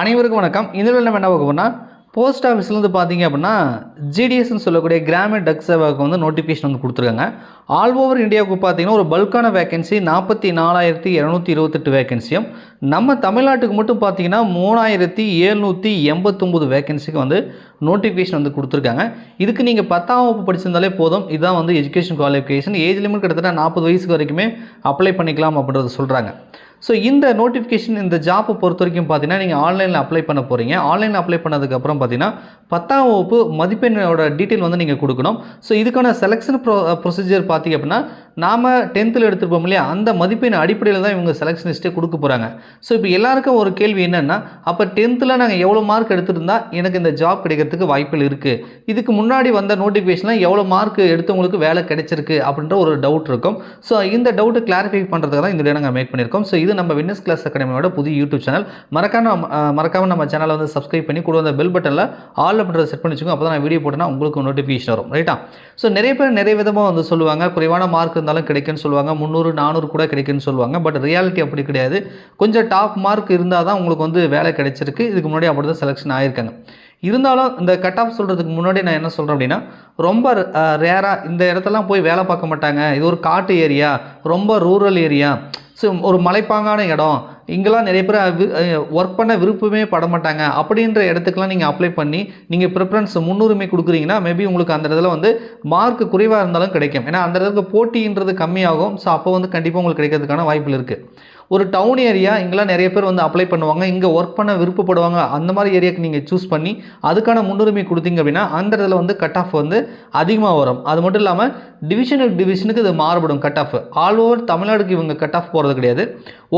அனைவருக்கும் வணக்கம். இந்த நம்ம என்ன பார்க்க போனால் போஸ்ட் ஆஃபீஸ்லேருந்து பார்த்தீங்க அப்படின்னா ஜிடிஎஸ்ன்னு சொல்லக்கூடிய கிராமின் டக் சேவாவுக்கு வந்து நோட்டிஃபிகேஷன் வந்து கொடுத்துருக்காங்க. ஆல் ஓவர் இந்தியாவுக்கு பார்த்தீங்கன்னா ஒரு பல்கான வேகன்சி நாற்பத்தி நாலாயிரத்தி இரநூத்தி இருபத்தெட்டு வேகன்சியும் நம்ம தமிழ்நாட்டுக்கு மட்டும் பார்த்தீங்கன்னா மூணாயிரத்தி எழுநூற்றி எண்பத்தொம்போது வேகன்சிக்கு வந்து நோட்டிஃபிகேஷன் வந்து கொடுத்துருக்காங்க. இதுக்கு நீங்கள் பத்தாம் வகுப்பு படிச்சிருந்தாலே போதும். இதுதான் வந்து எஜுகேஷன் குவாலிஃபிகேஷன் ஏஜ் லிமிட் கிட்டத்தட்ட நாற்பது வயசுக்கு வரைக்குமே அப்ளை பண்ணிக்கலாம் அப்படின்றத சொல்கிறாங்க ஸோ இந்த நோட்டிஃபிகேஷன் இந்த ஜாப்பை பொறுத்த வரைக்கும் பார்த்தீங்கன்னா நீங்கள் ஆன்லைனில் அப்ளை பண்ண போகிறீங்க ஆன்லைனில் அப்ளை பண்ணதுக்கப்புறம் பார்த்தீங்கன்னா பத்தாம் வகுப்பு மதிப்பெண்ணோட டீட்டெயில் வந்து நீங்கள் கொடுக்கணும். ஸோ இதுக்கான செலெக்ஷன் ப்ரொ ப்ரொசீஜர் பார்த்தீங்க அப்படின்னா நாம் டென்த்தில் எடுத்துருப்போம் இல்லையா? அந்த மதிப்பெண் அடிப்படையில் தான் இவங்க செலெக்ஷன் லிஸ்ட்டே கொடுக்க போகிறாங்க ஸோ இப்போ எல்லாருக்கும் ஒரு கேள்வி என்னென்னா அப்போ டென்த்தில் நாங்கள் எவ்வளோ மார்க் எடுத்திருந்தா எனக்கு இந்த ஜாப் கிடைக்கிறதுக்கு வாய்ப்புகள் இருக்குது இதுக்கு முன்னாடி வந்த நோட்டிஃபிகேஷனில் எவ்வளோ மார்க் எடுத்தவங்களுக்கு வேலை கிடைச்சிருக்கு அப்படின்ற ஒரு டவுட் இருக்கும். ஸோ இந்த டவுட்டு கிளாரிஃபை பண்ணுறதுக்கு தான் இந்த வீடியோ நாங்கள் மேக் பண்ணியிருக்கோம். ஸோ இது நம்ம வின்னஸ் கிளாஸ் அகாடமியோட புதிய யூடியூப் சேனல் மறக்காம மறக்காம நம்ம சேனலை வந்து சப்ஸ்கிரைப் பண்ணி கூட அந்த பெல் பட்டனில் ஆல் அப்படின்றத செட் பண்ணி வச்சுக்கோங்க. அப்போ தான் நான் வீடியோ போட்டேன்னா உங்களுக்கு நோட்டிஃபிகேஷன் வரும். ரைட்டா ஸோ நிறைய பேர் நிறைய விதமாக வந்து சொல்லுவாங்க குறைவான மார்க் இருந்தாலும் கிடைக்குன்னு சொல்லுவாங்க. முந்நூறு நானூறு கூட கிடைக்குன்னு சொல்லுவாங்க. பட் ரியாலிட்டி அப்படி கிடையாது. கொஞ்சம் டாப் மார்க் இருந்தால் தான் உங்களுக்கு வந்து வேலை கிடைச்சிருக்கு. இதுக்கு முன்னாடி அப்படி தான் செலெக்ஷன் ஆயிருக்காங்க. இருந்தாலும் இந்த கட் ஆஃப் சொல்கிறதுக்கு முன்னாடி நான் என்ன சொல்கிறேன் அப்படின்னா ரொம்ப ரேராக இந்த இடத்தெல்லாம் போய் வேலை பார்க்க மாட்டாங்க. இது ஒரு காட்டு ஏரியா ரொம்ப ரூரல் ஏரியா ஸோ ஒரு மலைப்பாங்கான இடம். இங்கெல்லாம் நிறைய பேர் ஒர்க் பண்ண விருப்பமே பட மாட்டாங்க. அப்படின்ற இடத்துக்குலாம் நீங்கள் அப்ளை பண்ணி நீங்கள் ப்ரிஃபரன்ஸ் முன்னுரிமை கொடுக்குறீங்கன்னா மேபி உங்களுக்கு அந்த இடத்துல வந்து மார்க் குறைவாக இருந்தாலும் கிடைக்கும். ஏன்னா அந்த இடத்துக்கு போட்டின்றது கம்மியாகும். ஸோ அப்போ வந்து கண்டிப்பாக உங்களுக்கு கிடைக்கிறதுக்கான வாய்ப்புகள் இருக்குது ஒரு டவுன் ஏரியா இங்கெல்லாம் நிறைய பேர் வந்து அப்ளை பண்ணுவாங்க. இங்கே ஒர்க் பண்ண விருப்பப்படுவாங்க. அந்த மாதிரி ஏரியாவுக்கு நீங்கள் சூஸ் பண்ணி அதுக்கான முன்னுரிமை கொடுத்தீங்க அப்படின்னா அந்த இடத்துல வந்து கட் ஆஃப் வந்து அதிகமாக வரும். அது மட்டும் இல்லாமல் டிவிஷனுக்கு டிவிஷனுக்கு இது மாறுபடும் கட் ஆஃப் ஆல் ஓவர் தமிழ்நாடுக்கு இவங்க கட் ஆஃப் போகிறது கிடையாது.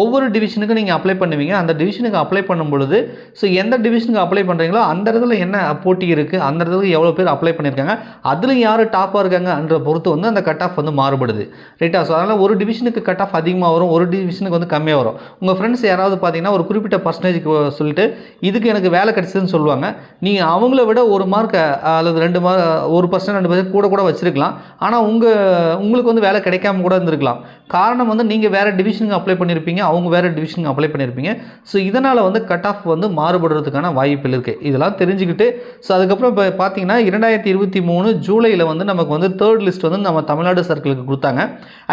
ஒவ்வொரு டிவிஷனுக்கும் நீங்கள் அப்ளை பண்ணுவீங்க. அந்த டிவிஷனுக்கு அப்ளை பண்ணும் பொழுது ஸோ எந்த டிவிஷனுக்கு அப்ளை பண்ணுறீங்களோ அந்த இடத்துல என்ன போட்டி இருக்குது அந்த இடத்துல எவ்வளோ பேர் அப்ளை பண்ணியிருக்காங்க அதில் யார் டாப்பாக இருக்காங்கன்ற பொறுத்து வந்து அந்த கட் ஆஃப் வந்து மாறுபடுது. ரைட்டா ஸோ அதனால் ஒரு டிவிஷனுக்கு கட் ஆஃப் அதிகமாக வரும். ஒரு டிவிஷனுக்கு வந்து கம்மி கம்மியாக வரும். உங்கள் ஃப்ரெண்ட்ஸ் யாராவது பார்த்தீங்கன்னா ஒரு குறிப்பிட்ட பர்சன்டேஜுக்கு சொல்லிட்டு இதுக்கு எனக்கு வேலை கிடச்சிதுன்னு சொல்லுவாங்க. நீங்கள் அவங்கள விட ஒரு மார்க் அல்லது ரெண்டு மார்க் ஒரு பர்சன்ட் ரெண்டு பர்சன்ட் கூட கூட வச்சுருக்கலாம். ஆனால் உங்கள் உங்களுக்கு வந்து வேலை கிடைக்காம கூட இருந்திருக்கலாம். காரணம் வந்து நீங்கள் வேறு டிவிஷனுக்கு அப்ளை பண்ணியிருப்பீங்க அவங்க வேறு டிவிஷனுக்கு அப்ளை பண்ணியிருப்பீங்க ஸோ இதனால் வந்து கட் ஆஃப் வந்து மாறுபடுறதுக்கான வாய்ப்புகள் இருக்குது இதெல்லாம் தெரிஞ்சுக்கிட்டு ஸோ அதுக்கப்புறம் இப்போ பார்த்தீங்கன்னா இரண்டாயிரத்தி இருபத்தி மூணு ஜூலையில் வந்து நமக்கு வந்து தேர்ட் லிஸ்ட் வந்து நம்ம தமிழ்நாடு சர்க்கிளுக்கு கொடுத்தாங்க.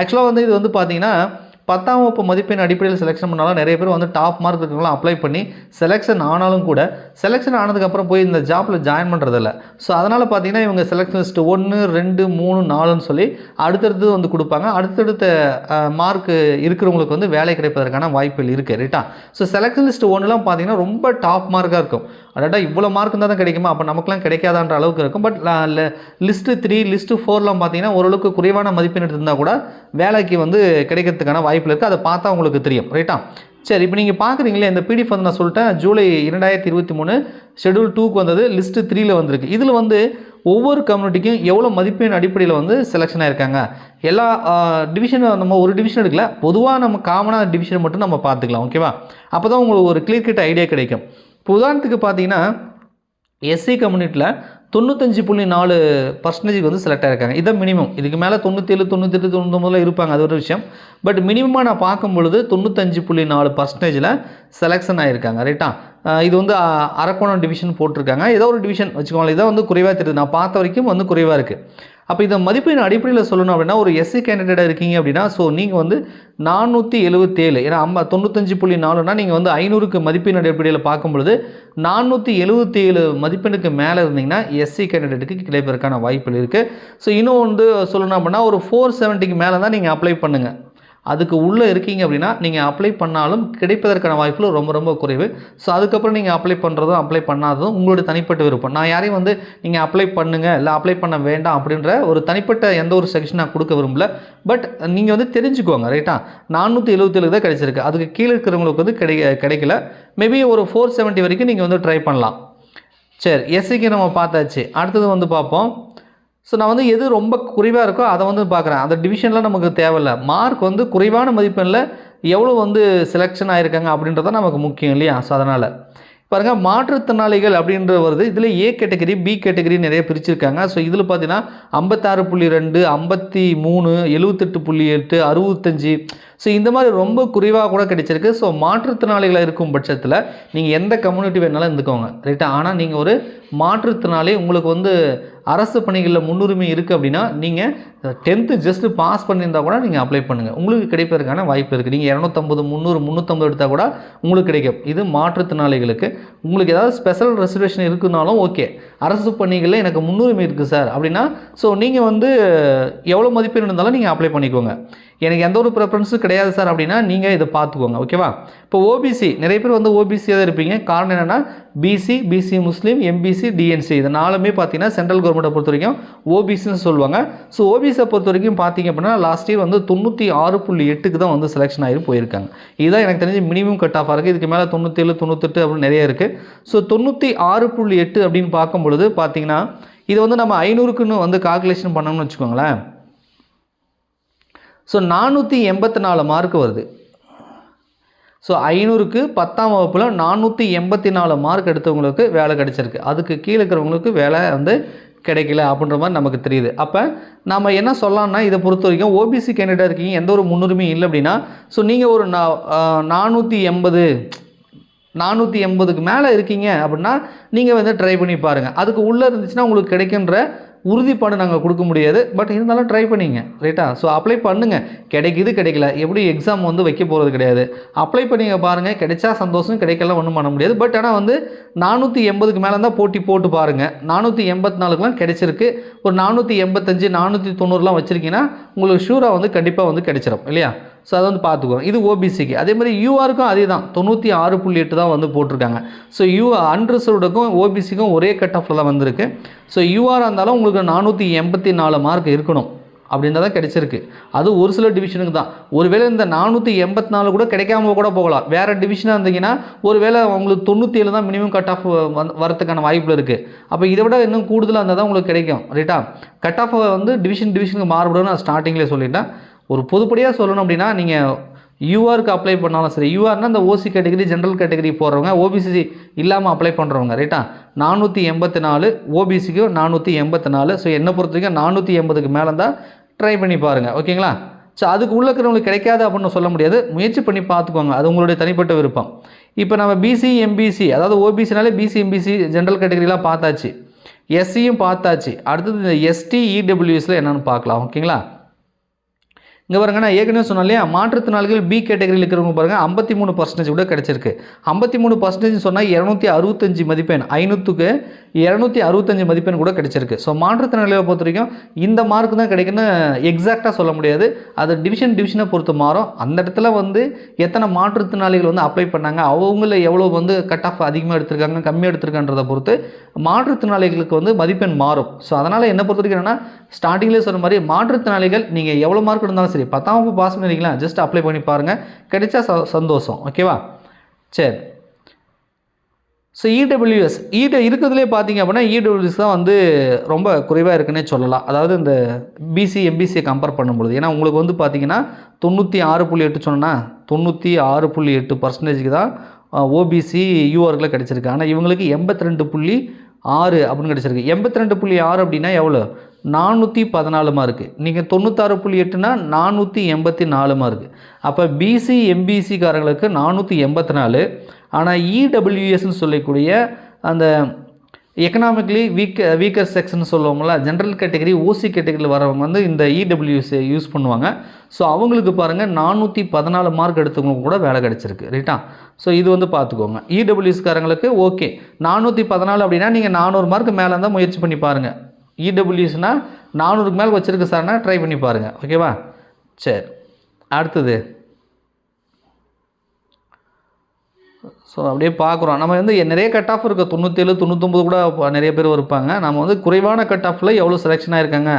ஆக்சுவலாக வந்து இது வந்து பார்த்தீங்கன்னா பத்தாம் வகுப்பு மதிப்பெண் அடிப்படையில் செலெக்ஷன் பண்ணாலும் நிறைய பேர் வந்து டாப் மார்க் இருக்கவங்களாம் அப்ளை பண்ணி செலெக்ஷன் ஆனாலும் கூட செலெக்ஷன் ஆனதுக்கப்புறம் போய் இந்த ஜாப்பில் ஜாயின் பண்ணுறதில்ல ஸோ அதனால் பார்த்தீங்கன்னா இவங்க செலெக்ஷன் லிஸ்ட்டு ஒன்று ரெண்டு மூணு நாலுன்னு சொல்லி அடுத்தடுத்து வந்து கொடுப்பாங்க. அடுத்தடுத்த மார்க் இருக்கிறவங்களுக்கு வந்து வேலை கிடைப்பதற்கான வாய்ப்புகள் இருக்குது ரைட்டா ஸோ செலெக்ஷன் லிஸ்ட் ஒன்றுலாம் பார்த்தீங்கன்னா ரொம்ப டாப் மார்க்காக இருக்கும். அடாடா இவ்வளோ மார்க் இருந்தால் தான் கிடைக்குமா? அப்போ நமக்குலாம் கிடைக்காதான்ற அளவுக்கு இருக்கும். பட் லிஸ்ட்டு த்ரீ லிஸ்ட்டு ஃபோர்லாம் பார்த்தீங்கன்னா ஓரளவுக்கு குறைவான மதிப்பெண் எடுத்திருந்தால் கூட வேலைக்கு வந்து கிடைக்கிறதுக்கான வாய்ப்பு வாய்ப்பில் இருக்குது அதை பார்த்தா உங்களுக்கு தெரியும் ரைட்டா சரி இப்போ நீங்கள் பார்க்குறீங்களே இந்த பிடிஎஃப் வந்து நான் சொல்லிட்டேன் ஜூலை இரண்டாயிரத்தி இருபத்தி மூணு ஷெடியூல் டூக்கு வந்தது லிஸ்ட்டு த்ரீயில் வந்திருக்கு. இதில் வந்து ஒவ்வொரு கம்யூனிட்டிக்கும் எவ்வளோ மதிப்பெண் அடிப்படையில் வந்து செலெக்ஷன் ஆயிருக்காங்க? எல்லா டிவிஷனும் நம்ம ஒரு டிவிஷன் எடுக்கல பொதுவாக நம்ம காமனாக டிவிஷன் மட்டும் நம்ம பார்த்துக்கலாம் ஓகேவா அப்போ தான் உங்களுக்கு ஒரு கிளியர் கிட்ட ஐடியா கிடைக்கும். இப்போ உதாரணத்துக்கு பார்த்தீங்கன்னா எஸ்சி கம்யூனிட்டியில் தொண்ணூத்தஞ்சு புள்ளி நாலு பர்சன்டேஜ் வந்து செலக்ட் ஆகிருக்காங்க இதான் மினிமம் இதுக்கு மேலே தொண்ணூற்றேழு தொண்ணூத்தெட்டு தொண்ணூத்தொம்பதில் இருப்பாங்க. அது ஒரு விஷயம். பட் மினிமமாக நான் பார்க்கும் பொழுது தொண்ணூத்தஞ்சு புள்ளி நாலு பர்சன்டேஜில் செலெக்ஷன் ஆகிருக்காங்க ரைட்டா இது வந்து அரக்கோணம் டிவிஷன் போட்டிருக்காங்க. ஏதோ ஒரு டிவிஷன் வச்சுக்கோங்களேன். இதான் வந்து குறைவாக தெரியுது. நான் பார்த்த வரைக்கும் வந்து குறைவாக இருக்குது அப்போ இந்த மதிப்பெண் அடிப்படையில் சொல்லணும் அப்படின்னா ஒரு எஸ்சி கேண்டிடேட்டாக இருக்கீங்க அப்படின்னா ஸோ நீங்கள் வந்து நானூற்றி எழுபத்தேழு ஏன்னா ஐம்பது தொண்ணூத்தஞ்சு புள்ளி நாலுனா நீங்கள் வந்து ஐநூறுக்கு மதிப்பெண் அடிப்படையில் பார்க்கும்பொழுது நானூற்றி எழுபத்தேழு மதிப்பெண்ணுக்கு மேலே இருந்தீங்கன்னா எஸ்சி கேண்டிடேட்டுக்கு கிடைப்பதற்கான வாய்ப்புகள் இருக்குது ஸோ இன்னும் வந்து சொல்லணும் அப்படின்னா ஒரு ஃபோர் செவன்ட்டிக்கு மேலே தான் நீங்கள் அப்ளை பண்ணுங்கள் அதுக்கு உள்ளே இருக்கீங்க அப்படின்னா நீங்கள் அப்ளை பண்ணாலும் கிடைப்பதற்கான வாய்ப்புகள் ரொம்ப ரொம்ப குறைவு. ஸோ அதுக்கப்புறம் நீங்கள் அப்ளை பண்ணுறதும் அப்ளை பண்ணாததும் உங்களுடைய தனிப்பட்ட விருப்பம். நான் யாரையும் வந்து நீங்கள் அப்ளை பண்ணுங்கள் இல்லை அப்ளை பண்ண வேண்டாம் அப்படின்ற ஒரு தனிப்பட்ட எந்த ஒரு செக்ஷன் நான் கொடுக்க விரும்பல. பட் நீங்கள் வந்து தெரிஞ்சுக்கோங்க ரைட்டா நானூற்றி எழுபத்தேழு தான் கிடைச்சிருக்கு. அதுக்கு கீழே இருக்கிறவங்களுக்கு வந்து கிடை கிடைக்கல. மேபி ஒரு ஃபோர் செவன்ட்டி வரைக்கும் நீங்கள் வந்து ட்ரை பண்ணலாம். சரி எஸ்சிக்கு நம்ம பார்த்தாச்சு. அடுத்தது வந்து பார்ப்போம். ஸோ நான் வந்து எது ரொம்ப குறைவாக இருக்கோ அதை வந்து பார்க்குறேன். அந்த டிவிஷனில் நமக்கு தேவையில்ல. மார்க் வந்து குறைவான மதிப்பெண்ணில் எவ்வளோ வந்து செலெக்ஷன் ஆகிருக்காங்க அப்படின்றத நமக்கு முக்கியம் இல்லையா? ஸோ அதனால். பாருங்கள் மாற்றுத்திறனாளிகள் அப்படின்ற வருது. இதில் ஏ கேட்டகரி பி கேட்டகரி நிறைய பிரிச்சிருக்காங்க. ஸோ இதில் பார்த்தீங்கன்னா ஐம்பத்தாறு புள்ளி ரெண்டு ஐம்பத்தி மூணு எழுபத்தெட்டு புள்ளி எட்டு அறுபத்தஞ்சி ஸோ இந்த மாதிரி ரொம்ப குறைவாக கூட கிடைச்சிருக்கு. ஸோ மாற்றுத்திறனாளிகளாக இருக்கும் பட்சத்தில் நீங்கள் எந்த கம்யூனிட்டி வேணாலும் இருந்துக்கோங்க. ரைட்டா ஆனால் நீங்கள் ஒரு மாற்றுத்திறனாளி உங்களுக்கு வந்து அரசு பணிகளில் முன்னுரிமை இருக்குது அப்படின்னா நீங்கள் டென்த்து ஜஸ்ட்டு பாஸ் பண்ணியிருந்தால் கூட நீங்கள் அப்ளை பண்ணுங்கள் உங்களுக்கு கிடைப்பதற்கான வாய்ப்பு இருக்குது நீங்கள் இரநூத்தம்பது முந்நூறு முந்நூற்றம்பது எடுத்தால் கூட உங்களுக்கு கிடைக்கும். இது மாற்றுத்திறனாளிகளுக்கு. உங்களுக்கு ஏதாவது ஸ்பெஷல் ரெசர்வேஷன் இருக்குனாலும் ஓகே அரசு பணிகளில் எனக்கு முன்னுரிமை இருக்குது சார் அப்படின்னா ஸோ நீங்கள் வந்து எவ்வளோ மதிப்பெண் இருந்தாலும் நீங்கள் அப்ளை பண்ணிக்கோங்க. எனக்கு எந்த ஒரு ப்ரிஃபரன்ஸும் கிடையாது சார் அப்படின்னா நீங்கள் இதை பார்த்துக்கோங்க ஓகேவா இப்போ ஓபிசி நிறைய பேர் வந்து ஓபிசியாக தான் இருப்பீங்க. காரணம் என்னென்னா BC BC Muslim MBC DNC இது நாலுமே பார்த்தீங்கன்னா சென்ட்ரல் கவர்மெண்ட்டை பொறுத்த வரைக்கும் ஓபிசின்னு சொல்லுவாங்க. ஸோ ஓபிசியை பொறுத்த வரைக்கும் பார்த்தீங்க அப்படின்னா லாஸ்ட் இயர் வந்து தொண்ணூற்றி ஆறு புள்ளி எட்டுக்கு தான் வந்து செலெக்ஷன் ஆகி போயிருக்காங்க. இதுதான் எனக்கு தெரிஞ்சு மினிமம் கட் ஆஃபாக இருக்குது இதுக்கு மேலே தொண்ணூற்றேழு தொண்ணூத்தெட்டு அப்படின்னு நிறைய இருக்குது ஸோ தொண்ணூற்றி ஆறு புள்ளி எட்டு அப்படின்னு பார்க்கும் பொழுது பார்த்தீங்கன்னா இது வந்து நம்ம ஐநூறுக்குன்னு வந்து கால்குலேஷன் பண்ணோம்னு வச்சுக்கோங்களேன். ஸோ நானூற்றி எண்பத்தி நாலு மார்க் வருது. ஸோ ஐநூறுக்கு பத்தாம் வகுப்பில் நானூற்றி எண்பத்தி நாலு மார்க் எடுத்தவங்களுக்கு வேலை கிடச்சிருக்கு. அதுக்கு கீழே இருக்கிறவங்களுக்கு வேலை வந்து கிடைக்கல அப்படின்ற மாதிரி நமக்கு தெரியுது. அப்போ நம்ம என்ன சொல்லலாம்னா இதை பொறுத்த வரைக்கும் ஓபிசி கேண்டிடேட் இருக்கீங்க எந்த ஒரு முன்னுரிமையும் இல்லை அப்படின்னா ஸோ நீங்கள் ஒரு நா நானூற்றி எண்பது நானூற்றி எண்பதுக்கு மேலே இருக்கீங்க அப்படின்னா நீங்கள் வந்து ட்ரை பண்ணி பாருங்கள் அதுக்கு உள்ளே இருந்துச்சுன்னா உங்களுக்கு கிடைக்கின்ற உறுதிப்பாடு நாங்கள் கொடுக்க முடியாது. பட் இருந்தாலும் ட்ரை பண்ணிங்க ரைட்டா ஸோ அப்ளை பண்ணுங்கள் கிடைக்குது கிடைக்கல. எப்படி எக்ஸாம் வந்து வைக்க போகிறது கிடையாது. அப்ளை பண்ணிங்க பாருங்கள் கிடைச்சா சந்தோஷம் கிடைக்கல ஒன்றும் பண்ண முடியாது. பட் ஆனால் வந்து நானூற்றி எண்பதுக்கு மேலே தான் போட்டி போட்டு பாருங்கள் நானூற்றி எண்பத்தி நாலுக்குலாம் கிடைச்சிருக்கு. ஒரு நானூற்றி எண்பத்தஞ்சு நானூற்றி தொண்ணூறுலாம் வச்சுருக்கீங்கன்னா உங்களுக்கு ஷூராக வந்து கண்டிப்பாக வந்து கிடைச்சிரும் இல்லையா? ஸோ அதை வந்து பார்த்துக்குவோம் இது ஓபிசிக்கு அதே மாதிரி யூஆருக்கும் அதே தான் தொண்ணூற்றி ஆறு புள்ளி எட்டு தான் வந்து போட்டிருக்காங்க. ஸோ யூ அன்ரிசர்வ்டுக்கும் ஓபிசிக்கும் ஒரே கட் ஆஃபில் தான் வந்திருக்கு. ஸோ யூஆர் இருந்தாலும் உங்களுக்கு நானூற்றி எண்பத்தி நாலு மார்க் இருக்கணும். அப்படின்றத கிடச்சிருக்கு. கிடைச்சிருக்கு அது ஒரு சில டிவிஷனுக்கு தான். ஒருவேளை இந்த நானூற்றி எண்பத்தி நாலு கூட கிடைக்காம கூட போகலாம். வேறு டிவிஷனாக இருந்தீங்கன்னா ஒருவேளை உங்களுக்கு தொண்ணூற்றி ஏழு தான் மினிமம் கட் ஆஃப் வந்து வரதுக்கான வாய்ப்பில் இருக்குது அப்போ இதை விட இன்னும் கூடுதலாக இருந்தால் தான் உங்களுக்கு கிடைக்கும். ரைட்டா? கட் ஆஃப் வந்து டிவிஷன் டிவிஷனுக்கு மாறுபடும்னு நான் ஸ்டார்டிங்லேயே சொல்லிட்டேன். ஒரு பொதுப்படியாக சொல்லணும் அப்படின்னா நீங்கள் யூஆருக்கு அப்ளை பண்ணாலும் சரி யூஆர்னா இந்த ஓசி கேட்டகரி ஜென்ரல் கேட்டகரி போடுறவங்க ஓபிசி இல்லாமல் அப்ளை பண்ணுறவங்க ரைட்டா நானூற்றி எண்பத்தி நாலு ஓபிசிக்கு நானூற்றி எண்பத்தி நாலு. ஸோ என்னை பொறுத்த வரைக்கும் நானூற்றி எண்பதுக்கு மேலே தான் ட்ரை பண்ணி பாருங்கள் ஓகேங்களா ஸோ அதுக்கு உள்ள இருக்கிறவங்களுக்கு கிடைக்காது அப்படின்னு சொல்ல முடியாது. முயற்சி பண்ணி பார்த்துக்கோங்க. அது உங்களுடைய தனிப்பட்ட விருப்பம். இப்போ நம்ம பிசி எம்பிசி அதாவது ஓபிசினாலே பிசி எம்பிசி ஜென்ரல் கேட்டகரிலாம் பார்த்தாச்சு. எஸ்சியும் பார்த்தாச்சு. அடுத்தது இந்த எஸ்டி இடபிள்யூஎஸில் என்னென்னு பார்க்கலாம். ஓகேங்களா இங்கே பாருங்க நான் ஏற்கனவே சொன்னேன் இல்லையா? மாற்றுத்திறனாளிகள் பி கேட்டகரியில் இருக்கிறவங்க பாருங்கள் ஐம்பத்தி மூணு பர்சன்டேஜ் கூட கிடச்சிருக்கு. ஐம்பத்தி மூணு பர்சன்டேஜ் சொன்னால் இரநூத்தி அறுபத்தஞ்சு மதிப்பெண் ஐநூற்றுக்கு இரநூத்தி அறுபத்தஞ்சு மதிப்பெண் கூட கிடச்சிருக்கு. ஸோ மாற்றுத்திறனாளிகளை பொறுத்த வரைக்கும் இந்த மார்க் தான் கிடைக்குன்னு எக்ஸாக்டாக சொல்ல முடியாது. அது டிவிஷன் டிவிஷனை பொறுத்து மாறும். அந்த இடத்துல வந்து எத்தனை மாற்றுத்திறனாளிகள் வந்து அப்ளை பண்ணாங்க அவங்கள எவ்வளோ வந்து கட் ஆஃப் அதிகமாக எடுத்திருக்காங்க கம்மியாக எடுத்திருக்கான்றதை பொறுத்து மாற்றுத்திறனாளிகளுக்கு வந்து மதிப்பெண் மாறும். ஸோ அதனால் என்ன பொறுத்த வரைக்கும் என்னென்னா ஸ்டார்டிங்லேயே சொன்ன மாதிரி மாற்றுத்திறனாளிகள் நீங்கள் எவ்வளோ மார்க் இருந்தாலும் சரி பத்தாம் வகுப்பு பாஸ் பண்ணிருக்கீங்களா? ஜஸ்ட் அப்ளை பண்ணி பாருங்கள் கிடைச்சா ச சந்தோஷம். ஓகேவா சரி. ஸோ இடபிள்யூஎஸ் ஈட இருக்கிறதுலே பார்த்தீங்க அப்படின்னா இடபிள்யூஎஸ் தான் வந்து ரொம்ப குறைவாக இருக்குன்னே சொல்லலாம். அதாவது இந்த பிசி எம்பிசியை கம்பேர் பண்ணும்பொழுது. ஏன்னா உங்களுக்கு வந்து பார்த்தீங்கன்னா தொண்ணூற்றி ஆறு புள்ளி எட்டு சொன்னால் தொண்ணூற்றி ஆறு புள்ளி எட்டு பர்சன்டேஜுக்கு தான் ஓபிசி யூஆர்கில் கிடச்சிருக்கு. ஆனால் இவங்களுக்கு எண்பத்தி ரெண்டு புள்ளி ஆறு அப்படின்னு கிடச்சிருக்கு. எண்பத்தி ரெண்டு புள்ளி ஆறு அப்படின்னா எவ்வளோ நானூற்றி பதினாலு மார்க்கு நீங்கள் தொண்ணூத்தாறு புள்ளி எட்டுனா நானூற்றி எண்பத்தி நாலு மார்க்கு அப்போ பிசி எம்பிசிக்காரங்களுக்கு நானூற்றி எண்பத்தி நாலு. ஆனால் இடபிள்யூஎஸ்ன்னு சொல்லக்கூடிய அந்த எக்கனாமிக்கலி வீக் வீக்கர் செக்ஷன் சொல்லுவோம்ல ஜென்ரல் கேட்டகரி ஓசி கேட்டகரியில் வரவங்க வந்து இந்த இடபிள்யூஎஸ் யூஸ் பண்ணுவாங்க. ஸோ அவங்களுக்கு பாருங்கள் நானூற்றி பதினாலு மார்க் எடுத்தவங்களுக்கு கூட வேலை கிடச்சிருக்கு ரைட்டா ஸோ இது வந்து பார்த்துக்கோங்க இடபிள்யூஎஸ்காரங்களுக்கு ஓகே நானூற்றி பதினாலு அப்படின்னா நீங்கள் நானூறு மார்க் மேலே இருந்தால் முயற்சி பண்ணி பாருங்கள் இடபிள்யூஎஸ்னால் நானூறுக்கு மேலே வச்சுருக்கு சார்னா ட்ரை பண்ணி பாருங்கள் ஓகேவா சரி. அடுத்தது. ஸோ அப்படியே பார்க்குறோம் நம்ம வந்து நிறைய கட் ஆஃப் இருக்குது தொண்ணூற்றேழு தொண்ணூற்றொம்பது கூட நிறைய பேர் இருப்பாங்க. நம்ம வந்து குறைவான கட் ஆஃபில் எவ்வளோ செலெக்ஷன் ஆகிருக்காங்க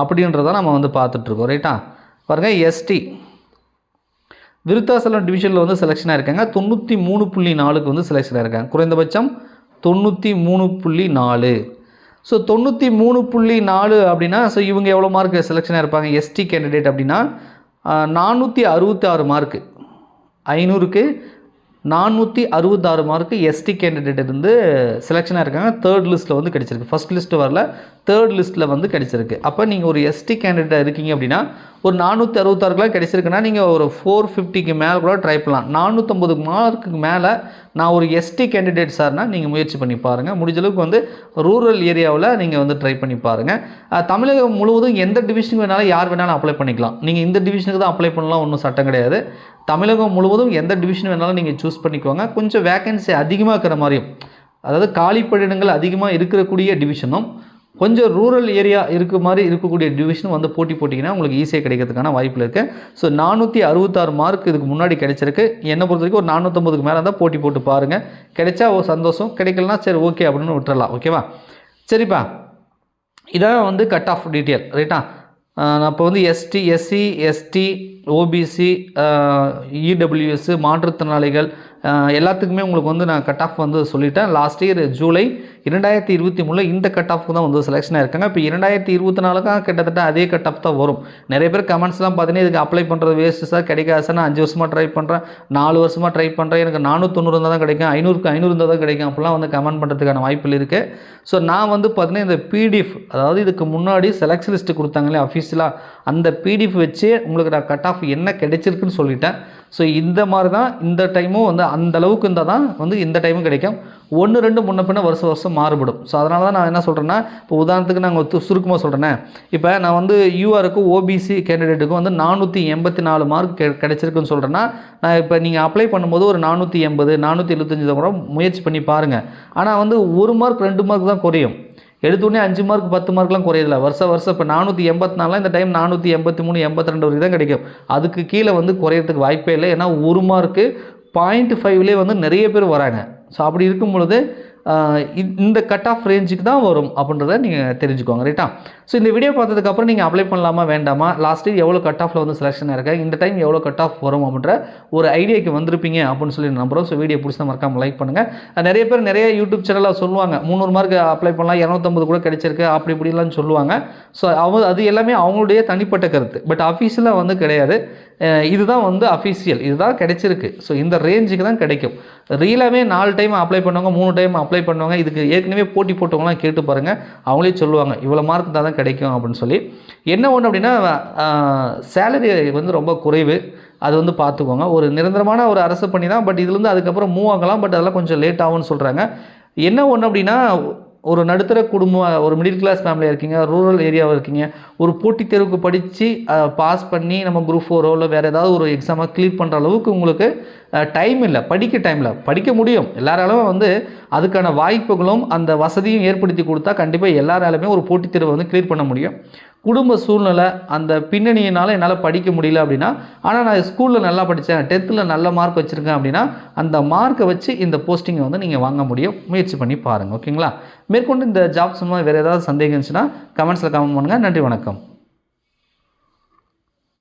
அப்படின்றத நம்ம வந்து பார்த்துட்ருக்கோம் ரைட்டா பாருங்கள் எஸ்டி விருத்தாசலம் டிவிஷனில் வந்து செலெக்ஷன் ஆயிருக்காங்க. தொண்ணூற்றி மூணு புள்ளி நாலுக்கு வந்து செலெக்ஷன் ஆகிருக்காங்க குறைந்தபட்சம் தொண்ணூற்றி மூணு புள்ளி நாலு. ஸோ தொண்ணூற்றி மூணு புள்ளி நாலு அப்படின்னா ஸோ இவங்க எவ்வளோ மார்க் செலெக்ஷனாக இருப்பாங்க எஸ்டி கேண்டிடேட் அப்படின்னா நானூற்றி அறுபத்தி ஆறு மார்க்கு ஐநூறுக்கு நானூற்றி அறுபத்தாறு மார்க்கு எஸ்டி கேண்டிடேட் இருந்து செலெக்ஷனாக இருக்காங்க தேர்ட் லிஸ்ட்டில் வந்து கிடச்சிருக்கு. ஃபஸ்ட் லிஸ்ட்டு வரல தேர்ட் லிஸ்ட்டில் வந்து கிடச்சிருக்கு. அப்போ நீங்கள் ஒரு எஸ்டி கேண்டிடேட் இருக்கீங்க அப்படின்னா ஒரு நானூற்றி அறுபத்தாறுக்குலாம் கிடச்சிருக்குன்னா நீங்கள் ஒரு ஃபோர் ஃபிஃப்டிக்கு மேலே கூட ட்ரை பண்ணலாம். நானூற்றம்பது மார்க்குக்கு மேலே நான் ஒரு எஸ்டி கேண்டிடேட் சார்னா நீங்கள் முயற்சி பண்ணி பாருங்கள் முடிஞ்ச அளவுக்கு வந்து ரூரல் ஏரியாவில் நீங்கள் வந்து ட்ரை பண்ணி பாருங்கள் தமிழகம் முழுவதும் எந்த டிவிஷனுக்கு வேணாலும் யார் வேணாலும் அப்ளை பண்ணிக்கலாம். நீங்கள் இந்த டிவிஷனுக்கு தான் அப்ளை பண்ணலாம் ஒன்றும் சட்டம் கிடையாது. தமிழகம் முழுவதும் எந்த டிவிஷன் வேணாலும் நீங்கள் சூஸ் பண்ணிக்கோங்க. கொஞ்சம் வேகன்சி அதிகமாக இருக்கிற மாதிரியும் அதாவது காலிப்படினங்கள் அதிகமாக இருக்கக்கூடிய டிவிஷனும் கொஞ்சம் ரூரல் ஏரியா இருக்க மாதிரி இருக்கக்கூடிய டிவிஷன் வந்து போட்டி போட்டிங்கன்னா உங்களுக்கு ஈஸியாக கிடைக்கிறதுக்கான வாய்ப்பில் இருக்குது ஸோ நானூற்றி அறுபத்தாறு மார்க் இதுக்கு முன்னாடி கிடைச்சிருக்கு. என்னை பொறுத்த வரைக்கும் ஒரு நானூற்றம்பதுக்கு மேலே தான் போட்டி போட்டு பாருங்கள் கிடைச்சா ஒரு சந்தோஷம். கிடைக்கலனா சரி ஓகே அப்படின்னு விட்டுறலாம். ஓகேவா சரிப்பா. இதான் வந்து கட் ஆஃப் டீட்டெயில் ரைட்டா நான் இப்போ வந்து ST SC ST OBC EWS மாற்றுத்திறனாளிகள் எல்லாத்துக்குமே உங்களுக்கு வந்து நான் கட் ஆஃப் வந்து சொல்லிட்டேன். லாஸ்ட் இயர் ஜூலை இரண்டாயிரத்தி இருபத்தி மூணில் இந்த கட் ஆஃப்க்கு தான் வந்து செலெக்ஷன் ஆயிருக்காங்க. இப்போ இரண்டாயிரத்தி இருபத்தி நாலுக்கும் கிட்டத்தட்ட அதே கட் ஆஃப் தான் வரும். நிறைய பேர் கமெண்ட்ஸ்லாம் பார்த்தீங்கன்னா இதுக்கு அப்ளை பண்ணுறது வேஸ்ட்டு சார் கிடைக்காது சார் நான் அஞ்சு வருஷமாக ட்ரை பண்ணுறேன் நாலு வருஷமாக ட்ரை பண்ணுறேன் எனக்கு நானூற்றொண்ணூறு இருந்தால் தான் கிடைக்கும். ஐநூறுக்கு ஐநூறு இருந்தால் தான் கிடைக்கும். அப்படிலாம் வந்து கமெண்ட் பண்ணுறதுக்கான வாய்ப்புகள் இருக்குது ஸோ நான் வந்து பார்த்தீங்கன்னா இந்த பிடிஎஃப் அதாவது இதுக்கு முன்னாடி செலெக்ஷன் லிஸ்ட்டு கொடுத்தாங்களே அஃபீஷியலாக அந்த பிடிஎஃப் வச்சு உங்களுக்கு நான் கட் ஆஃப் என்ன கிடைச்சிருக்குன்னு சொல்லிட்டேன். ஸோ இந்த மாதிரி தான் இந்த டைமும் வந்து அந்த அளவுக்கு இருந்தால் தான் வந்து இந்த டைமும் கிடைக்கும். ஒன்று ரெண்டு முன்ன பின்ன வருஷம் வருஷம் மாறுபடும். ஸோ அதனால தான் நான் என்ன சொல்கிறேன்னா இப்போ உதாரணத்துக்கு நாங்கள் சுருக்கமாக சொல்கிறேன்னே இப்போ நான் வந்து யூஆருக்கு ஓபிசி கேண்டிடேட்டுக்கும் வந்து நானூற்றி எண்பத்தி நாலு மார்க் கெ கிடச்சிருக்குன்னு சொல்கிறேன்னா நான் இப்போ நீங்கள் அப்ளை பண்ணும்போது ஒரு நானூற்றி எண்பது நானூற்றி எழுபத்தஞ்சு கூட முயற்சி பண்ணி பாருங்கள் ஆனால் வந்து ஒரு மார்க் ரெண்டு மார்க் தான் குறையும். எடுத்தோடனே அஞ்சு மார்க் பத்து மார்க்லாம் குறையதில்ல வருஷம் வருஷம் இப்போ நானூற்றி எண்பத்தி நாலாம் இந்த டைம் நானூற்றி எண்பத்தி மூணு எண்பத்தி ரெண்டு வரைக்கும் தான் கிடைக்கும். அதுக்கு கீழே வந்து குறையறதுக்கு வாய்ப்பே இல்லை. ஏன்னா ஒரு மார்க்கு பாயிண்ட் ஃபைவ்லேயே வந்து நிறைய பேர் வராங்க. ஸோ அப்படி இருக்கும் பொழுது இந்த கட் ஆஃப் ரேஞ்சுக்கு தான் வரும் அப்படின்றத நீங்கள் தெரிஞ்சுக்கோங்க ரைட்டா ஸோ இந்த வீடியோ பார்த்ததுக்கப்புறம் நீங்கள் அப்ளை பண்ணலாமா வேண்டாமா? லாஸ்ட் இயர் எவ்வளோ கட் ஆஃபில் வந்து செலெக்ஷன் இருக்கா? இந்த டைம் எவ்வளோ கட் ஆஃப் வரும் அப்படின்ற ஒரு ஐடியாக்கு வந்திருப்பீங்க அப்படின்னு சொல்லி நம்புகிறோம் ஸோ வீடியோ பிடிச்சா மறக்காமல் லைக் பண்ணுங்கள் நிறைய பேர் நிறைய யூடியூப் சேனலில் சொல்லுவாங்க முந்நூறு மார்க் அப்ளை பண்ணலாம் இரநூத்தம்பது கூட கிடைச்சிருக்கு அப்படி இப்படிலாம் சொல்லுவாங்க. ஸோ அவங்க அது எல்லாமே அவங்களுடைய தனிப்பட்ட கருத்து. பட் அஃபீஷியலாக வந்து கிடையாது. இதுதான் வந்து அஃபீஷியல் இதுதான் கிடைச்சிருக்கு. ஸோ இந்த ரேஞ்சுக்கு தான் கிடைக்கும். ரீலாகவே நாலு டைம் அப்ளை பண்ணுவாங்க மூணு டைம் அப்ளை பண்ணுவாங்க இதுக்கு ஏற்கனவே போட்டி போட்டவங்களாம் கேட்டு பாருங்கள் அவங்களே சொல்லுவாங்க இவ்வளோ மார்க் தான் தான் கிடைக்கும் அப்படின்னு சொல்லி. என்ன ஒன்று அப்படின்னா சேலரி வந்து ரொம்ப குறைவு. அது வந்து பார்த்துக்கோங்க ஒரு நிரந்தரமான ஒரு அரசு பண்ணி தான் பட் இதுலேருந்து அதுக்கப்புறம் மூவ் ஆகலாம் பட் அதெல்லாம் கொஞ்சம் லேட் ஆகும்னு சொல்கிறாங்க என்ன ஒன்று அப்படின்னா ஒரு நடுத்தர குடும்பம் ஒரு மிடில் கிளாஸ் ஃபேமிலியாக இருக்கீங்க ரூரல் ஏரியாவில் இருக்கீங்க ஒரு போட்டித் தேர்வுக்கு படித்து பாஸ் பண்ணி நம்ம குரூப் ஃபோரோ இல்லை வேறு ஏதாவது ஒரு எக்ஸாமை கிளியர் பண்ணுற அளவுக்கு உங்களுக்கு டைம் இல்லை படிக்க டைமில் படிக்க முடியும். எல்லாராலும் வந்து அதுக்கான வாய்ப்புகளும் அந்த வசதியும் ஏற்படுத்தி கொடுத்தா கண்டிப்பாக எல்லாராலுமே ஒரு போட்டித் தேர்வை வந்து கிளியர் பண்ண முடியும். குடும்ப சூழ்நிலை அந்த பின்னணியினால் என்னால் படிக்க முடியல அப்படின்னா ஆனால் நான் ஸ்கூலில் நல்லா படித்தேன் டென்த்தில் நல்ல மார்க் வச்சுருக்கேன் அப்படின்னா அந்த மார்க்கை வச்சு இந்த போஸ்டிங்கை வந்து நீங்கள் வாங்க முடியும். முயற்சி பண்ணி பாருங்கள் ஓகேங்களா மேற்கொண்டு இந்த ஜாப் சும்மா வேறு ஏதாவது சந்தேகம் இருந்துச்சுன்னா கமெண்ட்ஸில் கமெண்ட் பண்ணுங்கள் நன்றி வணக்கம்.